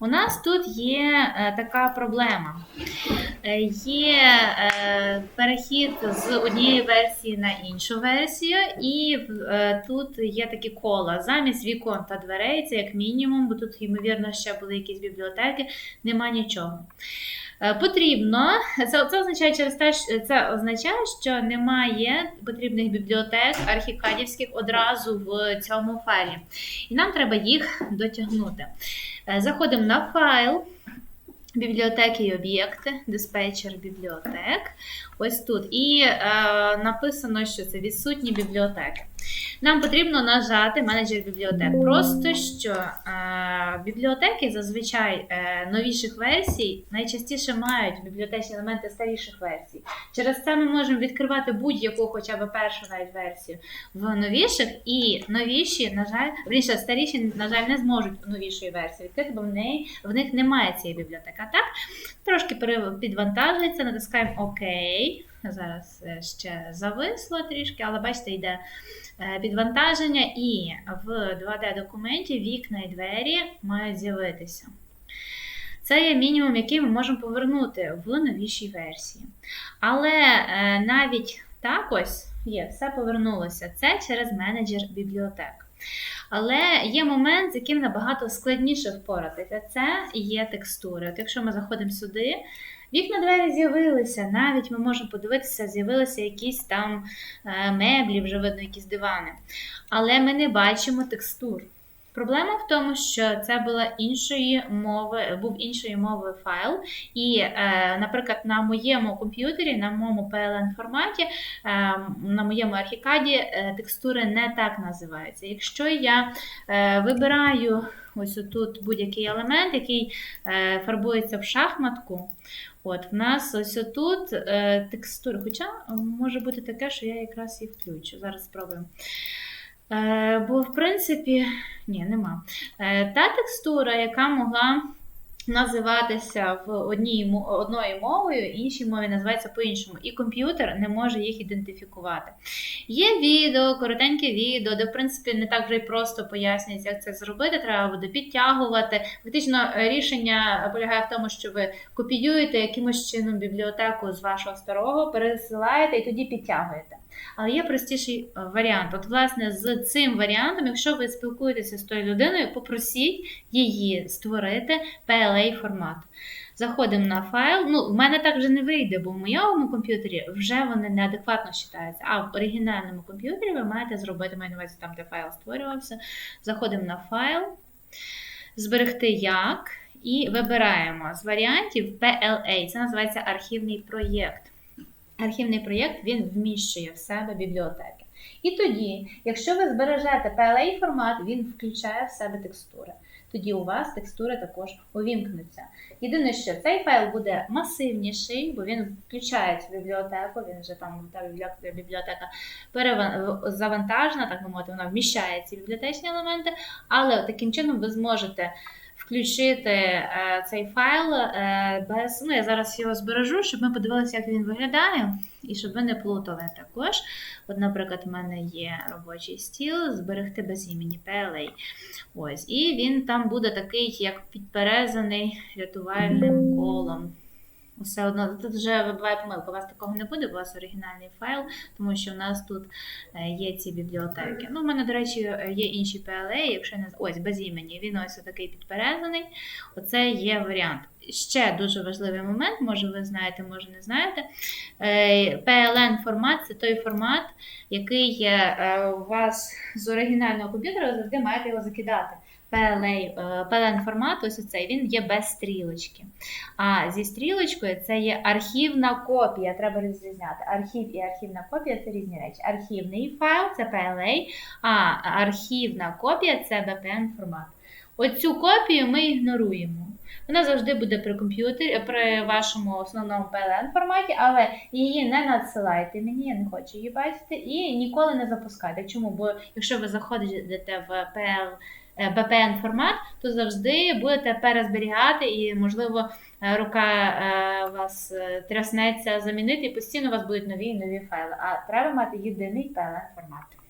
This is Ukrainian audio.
У нас тут є е, така проблема. Е, Є е, перехід з однієї версії на іншу версію, і тут є такі кола. Замість вікон та дверей, це як мінімум, бо тут, ймовірно, ще були якісь бібліотеки, нема нічого. Е, Потрібно, це, це означає через те, це означає, що немає потрібних бібліотек архікадівських одразу в цьому файлі. І нам треба їх дотягнути. Е, Заходимо на файл, бібліотеки і об'єкти, диспетчер бібліотек. Ось тут. І е, написано, що це відсутні бібліотеки. Нам потрібно нажати менеджер бібліотек. Просто що е, бібліотеки зазвичай е, новіших версій найчастіше мають бібліотечні елементи старіших версій. Через це ми можемо відкривати будь-яку, хоча б першу навіть версію в новіших, і новіші, на жаль, верніше, старіші, на жаль, не зможуть новішої версії відкрити, бо в, неї, в них немає цієї бібліотеки. А так, трошки підвантажується, натискаємо ОК. Зараз е, ще зависло трішки, але бачите, йде е, підвантаження, і в 2D-документі вікна і двері мають з'явитися. Це є мінімум, який ми можемо повернути в новішій версії. Але е, навіть так ось є, все повернулося. Це через менеджер бібліотек. Але є момент, з яким набагато складніше впоратися. Це є текстури. От якщо ми заходимо сюди, вікна двері з'явилися, навіть ми можемо подивитися, з'явилися якісь там е, меблі, вже видно, якісь дивани. Але ми не бачимо текстур. Проблема в тому, що це була іншої мови, був іншої мови файл, і, е, наприклад, на моєму комп'ютері, на моєму PLN форматі, е, на моєму архікаді е, текстури не так називаються. Якщо я вибираю ось тут будь-який елемент, який фарбується в шахматку, от в нас ось отут е, текстури. Хоча може бути таке, що я якраз їх включу. Зараз спробуємо. Е, бо, в принципі, ні, нема. Е, та текстура, яка могла називатися в одній одною мовою, іншій мові називається по-іншому. І комп'ютер не може їх ідентифікувати. Є відео, коротеньке відео, де, в принципі, не так вже й просто пояснюється, як це зробити. Треба буде підтягувати. Фактично, е, рішення полягає в тому, що ви копіюєте якимось чином бібліотеку з вашого старого, пересилаєте і тоді підтягуєте. Але є простіший е, варіант. От, власне, з цим варіантом, якщо ви спілкуєтеся з тою людиною, попросіть її створити PLA формат. Заходимо на файл. Ну, в мене так вже не вийде, бо в моєму комп'ютері вже вони неадекватно вважаються. А в оригінальному комп'ютері ви маєте зробити, маю на увазі там, де файл створювався. Заходимо на файл, зберегти як, і вибираємо з варіантів PLA. Це називається архівний проєкт. Архівний проєкт він вміщує в себе бібліотеки. І тоді, якщо ви збережете PLA формат, він включає в себе текстури. Тоді у вас текстури також увімкнуться. Єдине, що цей файл буде масивніший, бо він включає цю бібліотеку, він вже там та бібліотека завантажена, так би мовити, вона вміщає ці бібліотечні елементи, але таким чином ви зможете включити е, цей файл е, без. Ну, я зараз його збережу, щоб ми подивилися, як він виглядає, і щоб ви не плутали також. От, наприклад, в мене є робочий стіл, зберегти без імені PLA. Ось, і він там буде такий, як підперезаний рятувальним колом. Все одно, тут вже вибиває помилка, у вас такого не буде, у вас оригінальний файл, тому що в нас тут е, є ці бібліотеки. Ну, в мене, до речі, е, є інші PLA, якщо не ось без імені, він ось такий підперезаний. Оце є варіант. Ще дуже важливий момент, може ви знаєте, може не знаєте. Е, PLN формат це той формат, який е, у вас з оригінального комп'ютера, ви завжди маєте його закидати. Е, PLN формат, ось оцей, він є без стрілочки. А зі стрілочкою це є архівна копія. Треба розрізняти. Архів і архівна копія це різні речі. Архівний файл це PLA, а архівна копія це BPN формат. Оцю копію ми ігноруємо. Вона завжди буде при комп'ютері, при вашому основному PLN форматі, але її не надсилайте мені, я не хочу її бачити, і ніколи не запускайте. Чому? Бо якщо ви заходите в PL, е, BPN формат, то завжди будете перезберігати і, можливо, е, рука е, вас е, тряснеться замінити, і постійно у вас будуть нові і нові файли. А треба мати єдиний PLN формат.